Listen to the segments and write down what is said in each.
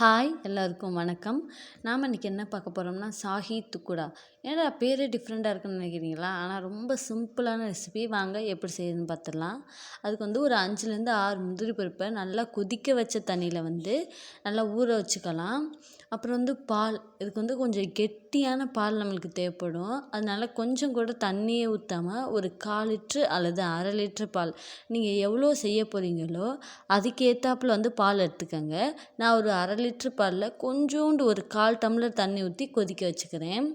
Hi எல்லாருக்கும் வணக்கம். நாம் இன்றைக்கி என்ன பார்க்க போகிறோம்னா சாஹி துக்குடா. ஏன்னா பேரே டிஃப்ரெண்ட்டாக இருக்குன்னு நினைக்கிறீங்களா? ஆனால் ரொம்ப சிம்பிளான ரெசிபி வாங்க எப்படி செய்யுதுன்னு பார்த்துடலாம். அதுக்கு வந்து ஒரு அஞ்சுலேருந்து ஆறு முந்திரி பருப்பை நல்லா கொதிக்க வச்ச தண்ணியில் வந்து நல்லா ஊற வச்சுக்கலாம். அப்புறம் வந்து பால். இதுக்கு வந்து கொஞ்சம் கெட்டியான பால் நம்மளுக்கு தேவைப்படும். அதனால கொஞ்சம் கூட தண்ணியே ஊற்றாமல் ஒரு கால் லிட்ரு அல்லது அரை லிட்ரு பால். நீங்கள் எவ்வளோ செய்ய போகிறீங்களோ அதுக்கு ஏற்றாப்புல வந்து பால் எடுத்துக்கோங்க. நான் ஒரு அரை லிட்ரு பாலில் கொஞ்சோண்டு ஒரு கால் டம்ளர் தண்ணி ஊற்றி கொதிக்க வச்சுக்கிறேன்.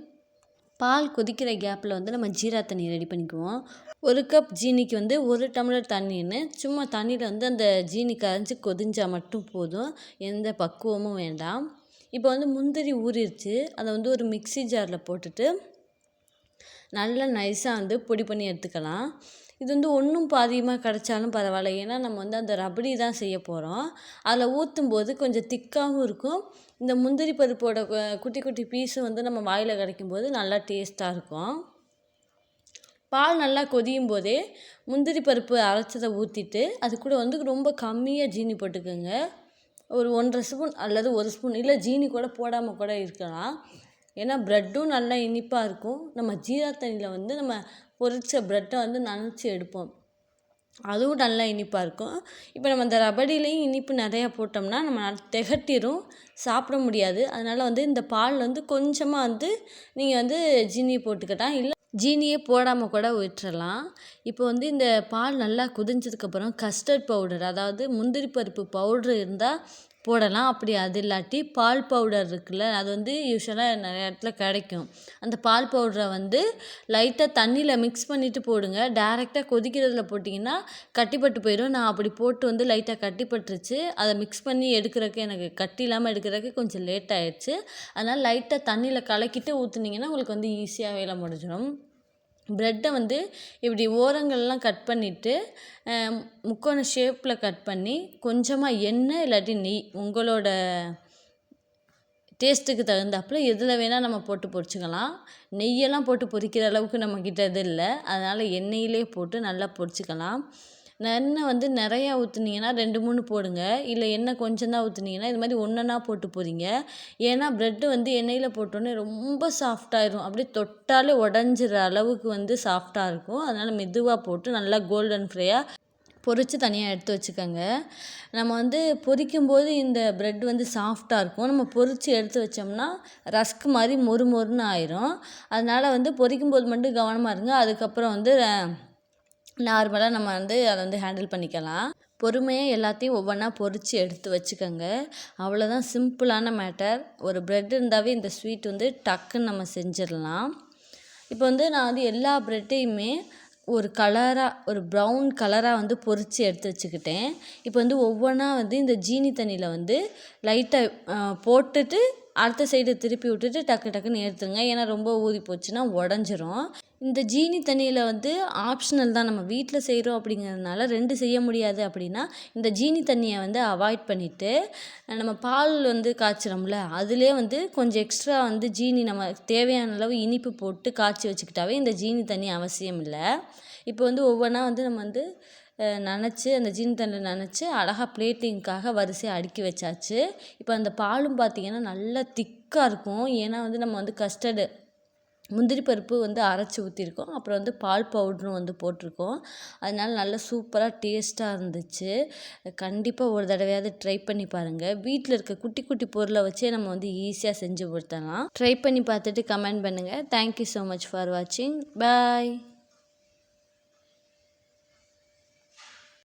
பால் கொதிக்கிற கேப்பில் வந்து நம்ம ஜீரா தண்ணி ரெடி பண்ணிக்குவோம். ஒரு கப் ஜீனிக்கு வந்து ஒரு டம்ளர் தண்ணின்னு சும்மா தண்ணியில் வந்து அந்த ஜீனி கரைஞ்சி கொதிஞ்சால் மட்டும் போதும். எந்த பக்குவமும் வேண்டாம். இப்போ வந்து முந்திரி ஊறிடுச்சு அதை வந்து ஒரு மிக்சி ஜாரில் போட்டுட்டு நல்லா நைஸாக வந்து பொடி பண்ணி எடுத்துக்கலாம். இது வந்து ஒன்றும் பாதியமாக கிடச்சாலும் பரவாயில்ல. ஏன்னா நம்ம வந்து அந்த ரபடி தான் செய்ய போகிறோம் அதில் ஊற்றும் போது கொஞ்சம் திக்காகவும் இருக்கும். இந்த முந்திரி பருப்போட குட்டி குட்டி பீஸும் வந்து நம்ம வாயில் கிடைக்கும் போது நல்லா டேஸ்ட்டாக இருக்கும். பால் நல்லா கொதியும் போதே முந்திரி பருப்பு அரைச்சதை ஊற்றிட்டு அது கூட வந்து ரொம்ப கம்மியாக ஜீனி போட்டுக்கோங்க. ஒரு ஒன்றரை ஸ்பூன் அல்லது ஒரு ஸ்பூன். இல்லை ஜீனி கூட போடாமல் கூட இருக்கலாம். ஏன்னா ப்ரெட்டும் நல்லா இனிப்பாக இருக்கும். நம்ம ஜீரா தண்ணியில் வந்து நம்ம பொரித்த ப்ரெட்டை வந்து நனைச்சி எடுப்போம். அதுவும் நல்லா இனிப்பாக இருக்கும். இப்போ நம்ம இந்த ரபடிலையும் இனிப்பு நிறையா போட்டோம்னா நம்ம திகட்டிரும் சாப்பிட முடியாது. அதனால் வந்து இந்த பால் வந்து கொஞ்சமாக வந்து நீங்கள் வந்து ஜீனி போட்டுக்கிட்டா இல்லை ஜீனியே போடாமல் கூட விட்டுறலாம். இப்போ வந்து இந்த பால் நல்லா குதிஞ்சதுக்கப்புறம் கஸ்டர்ட் பவுடர் அதாவது முந்திரி பருப்பு பவுட்ரு இருந்தால் போடலாம். அப்படி அது இல்லாட்டி பால் பவுடர் இருக்குல்ல அது வந்து யூஸ்வலாக நிறைய இடத்துல கிடைக்கும். அந்த பால் பவுடரை வந்து லைட்டாக தண்ணியில் மிக்ஸ் பண்ணிவிட்டு போடுங்க. டேரெக்டாக கொதிக்கிறதுல போட்டிங்கன்னா கட்டிப்பட்டு போயிடும். நான் அப்படி போட்டு வந்து லைட்டாக கட்டிப்பட்டுருச்சு. அதை மிக்ஸ் பண்ணி எடுக்கிறதுக்கு எனக்கு கட்டி இல்லாமல் எடுக்கிறதுக்கு கொஞ்சம் லேட் ஆயிடுச்சு. அதனால் லைட்டாக தண்ணியில் கலக்கிட்டு ஊற்றுனீங்கன்னா உங்களுக்கு வந்து ஈஸியாக வேலை முடிஞ்சிடும். ப்ரெட்டை வந்து இப்படி ஓரங்கள்லாம் கட் பண்ணிவிட்டு முக்கோண ஷேப்பில் கட் பண்ணி கொஞ்சமாக எண்ணெய் இல்லாட்டி நெய் உங்களோட டேஸ்ட்டுக்கு தகுந்தாப்புல எதில் வேணால் நம்ம போட்டு பொரிச்சிக்கலாம். நெய்யெல்லாம் போட்டு பொரிக்கிற அளவுக்கு நம்மக்கிட்ட இது இல்லை. அதனால் எண்ணெயிலே போட்டு நல்லா பொரிச்சிக்கலாம். எண்ணெய் வந்து நிறையா ஊற்றுனீங்கன்னா ரெண்டு மூணு போடுங்க. இல்லை எண்ணெய் கொஞ்சம் தான் ஊற்றுனீங்கன்னா இது மாதிரி ஒன்றொன்னா போட்டு போகிறீங்க ஏன்னா ப்ரெட்டு வந்து எண்ணெயில் போட்டோன்னே ரொம்ப சாஃப்டாயிரும் அப்படியே தொட்டாலே உடஞ்சிற அளவுக்கு வந்து சாஃப்டாக இருக்கும். அதனால் மெதுவாக போட்டு நல்லா கோல்டன் ஃப்ரையாக பொரித்து தனியாக எடுத்து வச்சுக்கோங்க. நம்ம வந்து பொரிக்கும்போது இந்த ப்ரெட் வந்து சாஃப்டாக இருக்கும். நம்ம பொரித்து எடுத்து வச்சோம்னா ரஸ்க் மாதிரி மொறு மொறுன்னு ஆயிரும். அதனால் வந்து பொரிக்கும்போது மட்டும் கவனமாக இருங்க. அதுக்கப்புறம் வந்து நார்மலாக நம்ம வந்து அதை வந்து ஹேண்டில் பண்ணிக்கலாம். பொறுமையாக எல்லாத்தையும் ஒவ்வொன்றா பொறித்து எடுத்து வச்சுக்கோங்க. அவ்வளோதான் சிம்பிளான மேட்டர் ஒரு ப்ரெட் இருந்தாவே இந்த ஸ்வீட் வந்து டக்குன்னு நம்ம செஞ்சிடலாம். இப்போ வந்து நான் வந்து எல்லா ப்ரெட்டையுமே ஒரு கலராக ஒரு ப்ரௌன் கலராக வந்து பொறித்து எடுத்து வச்சுக்கிட்டேன். இப்போ வந்து ஒவ்வொன்றா வந்து இந்த ஜீனி தண்ணியில் வந்து லைட்டாக போட்டுட்டு அடுத்த சைடு திருப்பி விட்டுட்டு டக்கு டக்குன்னு ஏற்றுங்க ஏன்னா ரொம்ப ஊதி போச்சுன்னா உடஞ்சிரும். இந்த ஜீனி தண்ணியில் வந்து ஆப்ஷனல் தான் நம்ம வீட்டில் செய்கிறோம் அப்படிங்கிறதுனால ரெண்டு செய்ய முடியாது அப்படின்னா இந்த ஜீனி தண்ணியை வந்து அவாய்ட் பண்ணிவிட்டு நம்ம பால் வந்து காய்ச்சிரோம்ல அதுலேயே வந்து கொஞ்சம் எக்ஸ்ட்ரா வந்து ஜீனி நம்ம தேவையான அளவு இனிப்பு போட்டு காய்ச்சி வச்சுக்கிட்டாவே இந்த ஜீனி தண்ணி அவசியம் இல்லை. இப்போ வந்து ஒவ்வொன்றா வந்து நம்ம வந்து நனைச்சி அந்த ஜீனி தண்ணியில் நனைச்சி அழகாக பிளேட்டிங்க்காக வரிசையாக அடுக்கி வச்சாச்சு. இப்போ அந்த பாலும் பார்த்திங்கன்னா நல்லா திக்காக இருக்கும். ஏன்னா வந்து நம்ம வந்து கஸ்டர்டு முந்திரி பருப்பு வந்து அரைச்சி ஊற்றிருக்கோம் அப்புறம் வந்து பால் பவுடரும் வந்து போட்டிருக்கோம். அதனால நல்லா சூப்பராக டேஸ்ட்டாக இருந்துச்சு. கண்டிப்பாக ஒரு தடவையாவது ட்ரை பண்ணி பாருங்கள் வீட்டில் இருக்க குட்டி குட்டி பொருளை வச்சே நம்ம வந்து ஈஸியாக செஞ்சு கொடுத்தலாம் ட்ரை பண்ணி பார்த்துட்டு கமெண்ட் பண்ணுங்கள் தேங்க்யூ ஸோ மச் ஃபார் வாட்சிங் பாய்